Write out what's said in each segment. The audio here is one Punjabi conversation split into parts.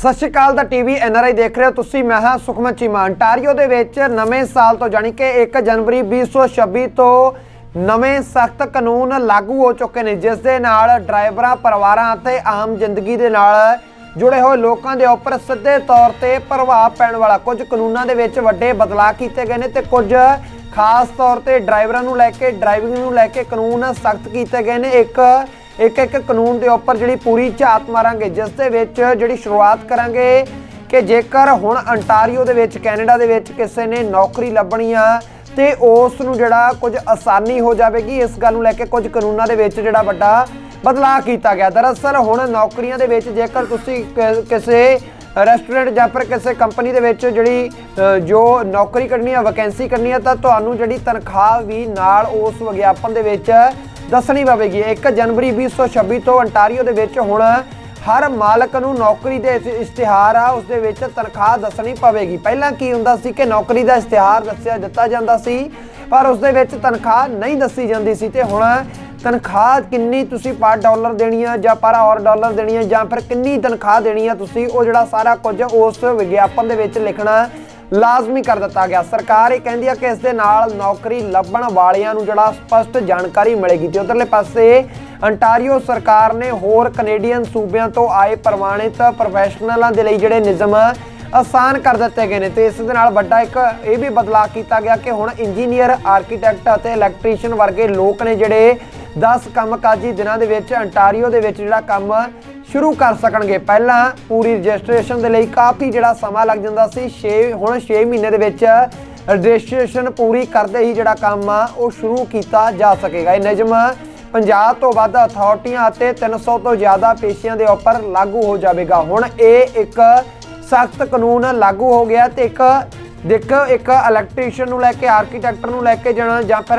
ਸਤਿ ਸ਼੍ਰੀ ਅਕਾਲ ਦਾ ਟੀਵੀ ਐਨਆਰਆਈ ਦੇਖ ਰਹੇ ਹੋ ਤੁਸੀਂ। ਮੈਂ ਹਾਂ ਸੁਖਮਨ ਚੀਮਾ ਅੰਟਾਰੀਓ ਦੇ ਵਿੱਚ ਨਵੇਂ ਸਾਲ ਤੋਂ ਜਾਣੀ ਕਿ 1 ਜਨਵਰੀ 2026 ਤੋਂ ਨਵੇਂ ਸਖਤ ਕਾਨੂੰਨ ਲਾਗੂ ਹੋ ਚੁੱਕੇ ਨੇ, ਜਿਸ ਦੇ ਨਾਲ ਡਰਾਈਵਰਾਂ, ਪਰਿਵਾਰਾਂ ਅਤੇ ਆਮ ਜ਼ਿੰਦਗੀ ਦੇ ਨਾਲ ਜੁੜੇ ਹੋਏ ਲੋਕਾਂ ਦੇ ਉੱਪਰ ਸਿੱਧੇ ਤੌਰ ਤੇ ਪ੍ਰਭਾਵ ਪੈਣ ਵਾਲਾ ਕੁਝ ਕਾਨੂੰਨਾਂ ਦੇ ਵਿੱਚ ਵੱਡੇ ਬਦਲਾਅ ਕੀਤੇ ਗਏ ਨੇ ਤੇ ਕੁਝ ਖਾਸ ਤੌਰ ਤੇ ਡਰਾਈਵਰਾਂ ਨੂੰ ਲੈ ਕੇ, ਡਰਾਈਵਿੰਗ ਨੂੰ ਲੈ ਕੇ ਕਾਨੂੰਨ ਸਖਤ ਕੀਤੇ ਗਏ ਨੇ। ਇੱਕ ਇੱਕ ਇੱਕ ਕਾਨੂੰਨ ਦੇ ਉੱਪਰ ਜਿਹੜੀ ਪੂਰੀ ਝਾਤ ਮਾਰਾਂਗੇ, ਜਿਸ ਦੇ ਵਿੱਚ ਜਿਹੜੀ ਸ਼ੁਰੂਆਤ ਕਰਾਂਗੇ ਕਿ ਜੇਕਰ ਹੁਣ ਅੰਟਾਰੀਓ ਦੇ ਵਿੱਚ ਕੈਨੇਡਾ ਦੇ ਵਿੱਚ ਕਿਸੇ ਨੇ ਨੌਕਰੀ ਲੱਭਣੀ ਆ, ਤੇ ਉਸ ਨੂੰ ਜਿਹੜਾ ਕੁਝ ਆਸਾਨੀ ਹੋ ਜਾਵੇਗੀ, ਇਸ ਗੱਲ ਨੂੰ ਲੈ ਕੇ ਕੁਝ ਕਾਨੂੰਨਾਂ ਦੇ ਵਿੱਚ ਜਿਹੜਾ ਵੱਡਾ ਬਦਲਾਅ ਕੀਤਾ ਗਿਆ। ਦਰਅਸਲ ਹੁਣ ਨੌਕਰੀਆਂ ਦੇ ਵਿੱਚ ਜੇਕਰ ਤੁਸੀਂ ਕਿਸੇ ਰੈਸਟੋਰੈਂਟ ਜਾਂ ਫਿਰ ਕਿਸੇ ਕੰਪਨੀ ਦੇ ਵਿੱਚ ਜਿਹੜੀ ਜੋ ਨੌਕਰੀ ਕੱਢਣੀ ਆ, ਵੈਕੈਂਸੀ ਕੱਢਣੀ ਆ, ਤਾਂ ਤੁਹਾਨੂੰ ਜਿਹੜੀ ਤਨਖਾਹ ਵੀ ਨਾਲ ਉਸ ਵਿਗਿਆਪਨ ਦੇ ਵਿੱਚ ਦੱਸਣੀ ਪਵੇਗੀ 1 ਜਨਵਰੀ 2026 ਤੋਂ ਅੰਟਾਰੀਓ ਦੇ ਵਿੱਚ ਹੁਣ ਹਰ ਮਾਲਕ ਨੂੰ ਨੌਕਰੀ ਦੇ ਇਸ਼ਤਿਹਾਰ ਆ, ਉਸ ਦੇ ਵਿੱਚ ਤਨਖਾਹ ਦੱਸਣੀ ਪਵੇਗੀ। ਪਹਿਲਾਂ ਕੀ ਹੁੰਦਾ ਸੀ ਕਿ ਨੌਕਰੀ ਦਾ ਇਸ਼ਤਿਹਾਰ ਦੱਸਿਆ ਦਿੱਤਾ ਜਾਂਦਾ ਸੀ, ਪਰ ਉਸ ਦੇ ਵਿੱਚ ਤਨਖਾਹ ਨਹੀਂ ਦੱਸੀ ਜਾਂਦੀ ਸੀ ਤੇ ਹੁਣ ਤਨਖਾਹ ਕਿੰਨੀ ਤੁਸੀਂ ਪਰ ਡਾਲਰ ਦੇਣੀ ਆ ਜਾਂ ਪਰ ਆਵਰ ਡਾਲਰ ਦੇਣੀ ਆ ਜਾਂ ਫਿਰ ਕਿੰਨੀ ਤਨਖਾਹ ਦੇਣੀ ਆ ਤੁਸੀਂ, ਉਹ ਜਿਹੜਾ ਸਾਰਾ ਕੁਝ ਉਸ ਵਿਗਿਆਪਨ ਦੇ ਵਿੱਚ ਲਿਖਣਾ ਲਾਜ਼ਮੀ ਕਰ ਦਿੱਤਾ ਗਿਆ। ਸਰਕਾਰ ਇਹ ਕਹਿੰਦੀ ਆ ਕਿ ਇਸ ਦੇ ਨਾਲ ਨੌਕਰੀ ਲੱਭਣ ਵਾਲਿਆਂ ਨੂੰ ਜਿਹੜਾ ਸਪਸ਼ਟ ਜਾਣਕਾਰੀ ਮਿਲੇਗੀ ਤੇ ਉਧਰਲੇ ਪਾਸੇ ਅੰਟਾਰੀਓ ਸਰਕਾਰ ਨੇ ਹੋਰ ਕੈਨੇਡੀਅਨ ਸੂਬਿਆਂ ਤੋਂ ਆਏ ਪ੍ਰਮਾਣਿਤ ਪ੍ਰੋਫੈਸ਼ਨਲਾਂ ਦੇ ਲਈ ਜਿਹੜੇ ਨਿਯਮ ਆਸਾਨ ਕਰ ਦਿੱਤੇ ਗਏ ਨੇ ਤੇ ਇਸ ਦੇ ਨਾਲ ਵੱਡਾ ਇੱਕ ਇਹ ਵੀ ਬਦਲਾਅ ਕੀਤਾ ਗਿਆ ਕਿ ਹੁਣ ਇੰਜੀਨੀਅਰ, ਆਰਕੀਟੈਕਟ ਅਤੇ ਇਲੈਕਟ੍ਰੀਸ਼ੀਅਨ ਵਰਗੇ ਲੋਕ ਨੇ ਜਿਹੜੇ 10 ਕੰਮਕਾਜੀ ਦਿਨਾਂ ਦੇ ਵਿੱਚ ਅੰਟਾਰੀਓ ਦੇ ਵਿੱਚ ਜਿਹੜਾ ਕੰਮ ਸ਼ੁਰੂ ਕਰ ਸਕਣਗੇ। ਪਹਿਲਾਂ ਪੂਰੀ ਰਜਿਸਟ੍ਰੇਸ਼ਨ ਦੇ ਲਈ ਕਾਫੀ ਜਿਹੜਾ ਸਮਾਂ ਲੱਗ ਜਾਂਦਾ ਸੀ। 6 ਹੁਣ 6 ਮਹੀਨੇ ਦੇ ਵਿੱਚ ਰਜਿਸਟ੍ਰੇਸ਼ਨ ਪੂਰੀ ਕਰਦੇ ਹੀ ਜਿਹੜਾ ਕੰਮ ਆ, ਉਹ ਸ਼ੁਰੂ ਕੀਤਾ ਜਾ ਸਕੇਗਾ। ਇਹ ਨਿਯਮ 50 ਤੋਂ ਵੱਧ ਅਥਾਰਟੀਆਂ ਅਤੇ 300 ਤੋਂ ਜ਼ਿਆਦਾ ਪੇਸ਼ੀਆਂ ਦੇ ਉੱਪਰ ਲਾਗੂ ਹੋ ਜਾਵੇਗਾ। ਹੁਣ ਇਹ ਇੱਕ ਸਖਤ ਕਾਨੂੰਨ ਲਾਗੂ ਹੋ ਗਿਆ ਤੇ ਇੱਕ, ਦੇਖੋ, ਇੱਕ ਇਲੈਕਟ੍ਰੀਸ਼ੀਅਨ ਨੂੰ ਲੈ ਕੇ ਆਰਕੀਟੈਕਟ ਨੂੰ ਲੈ ਕੇ ਜਾਣਾ ਜਾਂ ਫਿਰ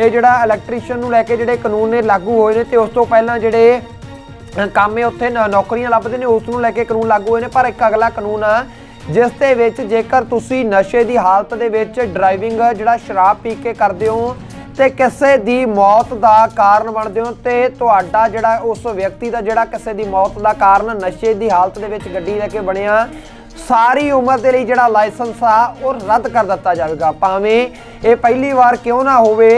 ਇਹ ਜਿਹੜਾ ਇਲੈਕਟ੍ਰੀਸ਼ੀਅਨ ਨੂੰ ਲੈ ਕੇ ਜਿਹੜੇ ਕਾਨੂੰਨ ਨੇ ਲਾਗੂ ਹੋਏ ਨੇ ਤੇ ਉਸ ਤੋਂ ਪਹਿਲਾਂ ਜਿਹੜੇ ਅ, ਕੰਮ ਉੱਥੇ ਨ- ਨੌਕਰੀਆਂ ਲੱਭਦੇ ਨੇ ਉਸ ਨੂੰ ਲੈ ਕੇ ਕਾਨੂੰਨ ਲਾਗੂ ਹੋਏ ਨੇ। ਪਰ ਇੱਕ ਅਗਲਾ ਕਾਨੂੰਨ ਆ ਜਿਸ ਦੇ ਵਿੱਚ ਜੇਕਰ ਤੁਸੀਂ ਨਸ਼ੇ ਦੀ ਹਾਲਤ ਦੇ ਵਿੱਚ ਡਰਾਈਵਿੰਗ ਜਿਹੜਾ ਸ਼ਰਾਬ ਪੀ ਕੇ ਕਰਦੇ ਹੋ ਤੇ ਕਿਸੇ ਦੀ ਮੌਤ ਦਾ ਕਾਰਨ ਬਣਦੇ ਹੋ ਤੇ ਤੁਹਾਡਾ ਜਿਹੜਾ ਉਸ ਵਿਅਕਤੀ ਦਾ ਜਿਹੜਾ ਕਿਸੇ ਦੀ ਮੌਤ ਦਾ ਕਾਰਨ ਨਸ਼ੇ ਦੀ ਹਾਲਤ ਦੇ ਵਿੱਚ ਗੱਡੀ ਲੈ ਕੇ ਬਣਿਆ ਸਾਰੀ ਉਮਰ ਦੇ ਲਈ ਜਿਹੜਾ ਲਾਇਸੈਂਸ ਆ ਉਹ ਰੱਦ ਕਰ ਦਿੱਤਾ ਜਾਵੇਗਾ। ਭਾਵੇਂ ਇਹ ਪਹਿਲੀ ਵਾਰ ਕਿਉਂ ਨਾ ਹੋਵੇ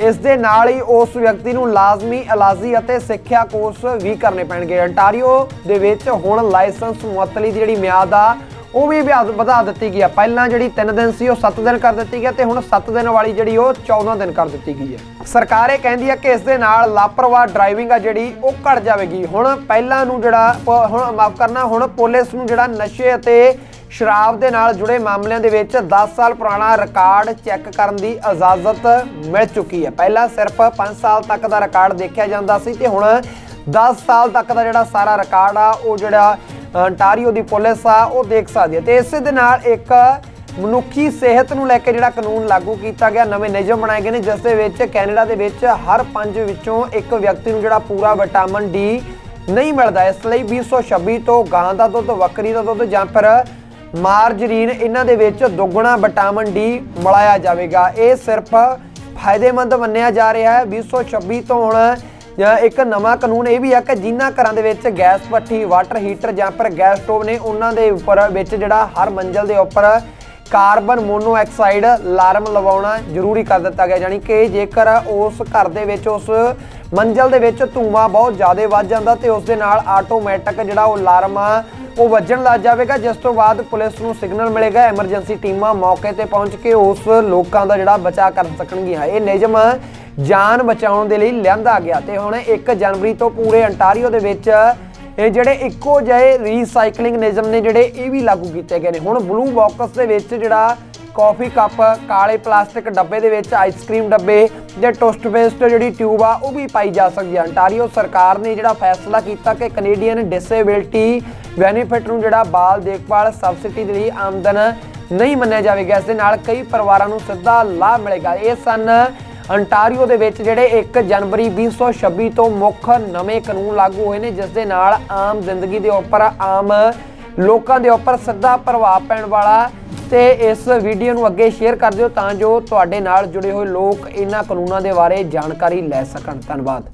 ਇਸ ਦੇ ਨਾਲ ਹੀ ਉਸ ਵਿਅਕਤੀ ਨੂੰ ਲਾਜ਼ਮੀ, ਇਲਾਜੀ ਅਤੇ ਸਿੱਖਿਆ ਕੋਰਸ ਵੀ ਕਰਨੇ ਪੈਣਗੇ। ਅੰਟਾਰੀਓ ਦੇ ਵਿੱਚ ਹੁਣ ਲਾਇਸੈਂਸ ਮੁਅੱਤਲੀ ਦੀ ਜਿਹੜੀ ਮਿਆਦ ਆ, ਉਹ ਵੀ ਵਿਆਹ- ਵਧਾ ਦਿੱਤੀ ਗਈ ਆ। ਪਹਿਲਾਂ ਜਿਹੜੀ 3 ਦਿਨ ਸੀ, ਉਹ 7 ਦਿਨ ਕਰ ਦਿੱਤੀ ਗਈ ਤੇ ਹੁਣ 7 ਦਿਨ ਵਾਲੀ ਜਿਹੜੀ ਉਹ 14 ਦਿਨ ਕਰ ਦਿੱਤੀ ਗਈ ਹੈ ਸਰਕਾਰ ਇਹ ਕਹਿੰਦੀ ਹੈ ਕਿ ਇਸ ਦੇ ਨਾਲ ਲਾਪਰਵਾਹ ਡਰਾਈਵਿੰਗ ਆ ਜਿਹੜੀ, ਉਹ ਘਟ ਜਾਵੇਗੀ। ਹੁਣ ਪਹਿਲਾਂ ਨੂੰ ਜਿਹੜਾ ਹੁਣ ਮਾਫ ਕਰਨਾ, ਹੁਣ ਪੁਲਿਸ ਨੂੰ ਜਿਹੜਾ ਨਸ਼ੇ ਅਤੇ ਸ਼ਰਾਬ ਦੇ ਨਾਲ ਜੁੜੇ ਮਾਮਲਿਆਂ ਦੇ ਵਿੱਚ 10 ਸਾਲ ਪੁਰਾਣਾ ਰਿਕਾਰਡ ਚੈੱਕ ਕਰਨ ਦੀ ਇਜਾਜ਼ਤ ਮਿਲ ਚੁੱਕੀ ਹੈ। ਪਹਿਲਾਂ ਸਿਰਫ 5 ਸਾਲ ਤੱਕ ਦਾ ਰਿਕਾਰਡ ਦੇਖਿਆ ਜਾਂਦਾ ਸੀ ਤੇ ਹੁਣ 10 ਸਾਲ ਤੱਕ ਦਾ ਜਿਹੜਾ ਸਾਰਾ ਰਿਕਾਰਡ ਆ, ਉਹ ਜਿਹੜਾ ਅੰਟਾਰੀਓ ਦੀ ਪੁਲਿਸ ਆ, ਉਹ ਦੇਖ ਸਕਦੀ ਹੈ। ਤੇ ਇਸੇ ਦੇ ਨਾਲ ਇੱਕ ਮਨੁੱਖੀ ਸਿਹਤ ਨੂੰ ਲੈ ਕੇ ਜਿਹੜਾ ਕਾਨੂੰਨ ਲਾਗੂ ਕੀਤਾ ਗਿਆ, ਨਵੇਂ ਨਿਯਮ ਬਣਾਏ ਗਏ ਨੇ, ਜਿਸ ਦੇ ਵਿੱਚ ਕੈਨੇਡਾ ਦੇ ਵਿੱਚ ਹਰ ਪੰਜ ਵਿੱਚੋਂ ਇੱਕ ਵਿਅਕਤੀ ਨੂੰ ਜਿਹੜਾ ਪੂਰਾ ਵਿਟਾਮਿਨ ਡੀ ਨਹੀਂ ਮਿਲਦਾ। ਇਸ ਲਈ 2026 ਤੋਂ ਗਾਂ ਦਾ ਦੁੱਧ ਬੱਕਰੀ ਦਾ ਦੁੱਧ ਜਾਂ ਫਿਰ ਮਾਰਜਰੀਨ ਇਹਨਾਂ ਦੇ ਵਿੱਚ ਦੁੱਗਣਾ ਵਿਟਾਮਿਨ ਡੀ ਮਿਲਾਇਆ ਜਾਵੇਗਾ। ਇਹ ਸਿਰਫ ਫਾਇਦੇਮੰਦ ਮੰਨਿਆ ਜਾ ਰਿਹਾ ਹੈ। 2026 ਤੋਂ ਹੁਣ ਜਾਂ ਇੱਕ ਨਵਾਂ ਕਾਨੂੰਨ ਇਹ ਵੀ ਆ ਕਿ ਜਿਨ੍ਹਾਂ ਘਰਾਂ ਦੇ ਵਿੱਚ ਗੈਸ ਭੱਠੀ ਵਾਟਰ ਹੀਟਰ ਜਾਂ ਫਿਰ ਗੈਸ ਸਟੋਵ ਨੇ ਉਹਨਾਂ ਦੇ ਉੱਪਰ ਵਿੱਚ ਜਿਹੜਾ ਹਰ ਮੰਜ਼ਲ ਦੇ ਉੱਪਰ ਕਾਰਬਨ ਮੋਨੋਆਕਸਾਈਡ ਅਲਾਰਮ ਲਵਾਉਣਾ ਜ਼ਰੂਰੀ ਕਰ ਦਿੱਤਾ ਗਿਆ। ਯਾਨੀ ਕਿ ਜੇਕਰ ਉਸ ਘਰ ਦੇ ਵਿੱਚ, ਉਸ ਮੰਜ਼ਲ ਦੇ ਵਿੱਚ ਧੂਆਂ ਬਹੁਤ ਜ਼ਿਆਦਾ ਵੱਧ ਜਾਂਦਾ ਤੇ ਉਸ ਦੇ ਨਾਲ ਆਟੋਮੈਟਿਕ ਜਿਹੜਾ ਉਹ ਅਲਾਰਮ ਉਹ ਵੱਜਣ ਲੱਗ ਜਾਵੇਗਾ, ਜਿਸ ਤੋਂ ਬਾਅਦ ਪੁਲਿਸ ਨੂੰ ਸਿਗਨਲ ਮਿਲੇਗਾ ਐਮਰਜੈਂਸੀ ਟੀਮਾਂ ਮੌਕੇ ਤੇ ਪਹੁੰਚ ਕੇ ਉਸ ਲੋਕਾਂ ਦਾ ਜਿਹੜਾ ਬਚਾਅ ਕਰ ਸਕਣਗੀਆਂ। ਇਹ ਨਿਯਮ ਜਾਨ ਬਚਾਉਣ ਦੇ ਲਈ ਲਿਆਂਦਾ ਗਿਆ ਤੇ ਹੁਣ 1 ਜਨਵਰੀ ਤੋਂ ਪੂਰੇ ਅੰਟਾਰੀਓ ਦੇ ਵਿੱਚ ਇਹ ਜਿਹੜੇ ਇੱਕੋ ਜਿਹੇ ਰੀਸਾਈਕਲਿੰਗ ਨਿਯਮ ਨੇ ਜਿਹੜੇ, ਇਹ ਵੀ ਲਾਗੂ ਕੀਤੇ ਗਏ ਨੇ। ਹੁਣ ਬਲੂ ਬਾਕਸ ਦੇ ਵਿੱਚ ਜਿਹੜਾ ਕਾਫੀ ਕੱਪ, ਕਾਲੇ ਪਲਾਸਟਿਕ ਡੱਬੇ ਦੇ ਵਿੱਚ ਆਈਸਕ੍ਰੀਮ ਡੱਬੇ ਜਾਂ ਟੋਸਟ ਪੇਸਟ ਜਿਹੜੀ ਟਿਊਬ ਆ, ਉਹ ਵੀ ਪਾਈ ਜਾ ਸਕਦੀ ਹੈ ਅੰਟਾਰੀਓ ਸਰਕਾਰ ਨੇ ਜਿਹੜਾ ਫੈਸਲਾ ਕੀਤਾ ਕਿ ਕੈਨੇਡੀਅਨ ਡਿਸੇਬਿਲਟੀ ਬੈਨੀਫਿਟ ਨੂੰ ਜਿਹੜਾ ਬਾਲ ਦੇਖਭਾਲ ਸਬਸਿਡੀ ਦੇ ਲਈ ਆਮਦਨ ਨਹੀਂ ਮੰਨਿਆ ਜਾਵੇਗਾ, ਇਸ ਦੇ ਨਾਲ ਕਈ ਪਰਿਵਾਰਾਂ ਨੂੰ ਸਿੱਧਾ ਲਾਭ ਮਿਲੇਗਾ। ਇਹ ਸਨ ਅੰਟਾਰੀਓ ਦੇ ਵਿੱਚ ਜਿਹੜੇ 1 ਜਨਵਰੀ 2026 ਤੋਂ ਮੁੱਖ ਨਵੇਂ ਕਾਨੂੰਨ ਲਾਗੂ ਹੋਏ ਨੇ, ਜਿਸ ਦੇ ਨਾਲ ਆਮ ਜ਼ਿੰਦਗੀ ਦੇ ਉੱਪਰ ਆਮ ਲੋਕਾਂ ਦੇ ਉੱਪਰ ਸਿੱਧਾ ਪ੍ਰਭਾਵ ਪੈਣ ਵਾਲਾ ਤੇ ਇਸ ਵੀਡੀਓ ਨੂੰ ਅੱਗੇ ਸ਼ੇਅਰ ਕਰ ਦਿਓ ਤਾਂ ਜੋ ਤੁਹਾਡੇ ਨਾਲ ਜੁੜੇ ਹੋਏ ਲੋਕ ਇਹਨਾਂ ਕਾਨੂੰਨਾਂ ਦੇ ਬਾਰੇ ਜਾਣਕਾਰੀ ਲੈ ਸਕਣ। ਧੰਨਵਾਦ।